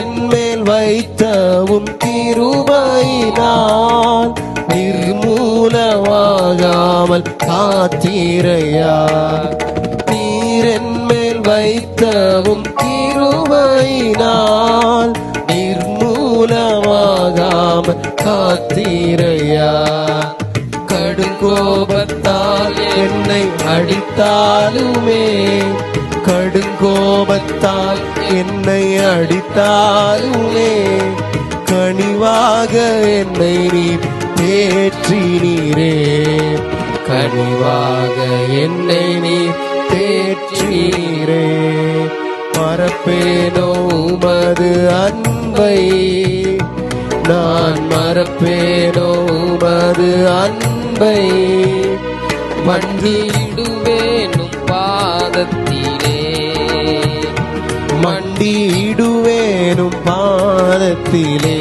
என் மேல் வைத்தவும் கிருபையினால் நிர்மூலமாகாமல் காத்தீரையா? நீர் வைத்த உன் வைத்தவும் கிருபையினால் நிர்மூலமாகாமல் காத்தீரையா? கடுங்கோபத்தால் என்னை அடித்தாலுமே கடுங்கோபத்தால் என்னை அடித்தாலுமே கனிவாக என்னை நீ தேற்றினீரே. கனிவாக என்னை நீ தேற்றினீரே. மறப்பேனோ உமது அன்பை. நான் மறப்பேனோ உமது அன்பை. மண்டியிடுவேனும் பாதத்திலே. വണ്ടിയിടുവേനും പാലത്തിലേ.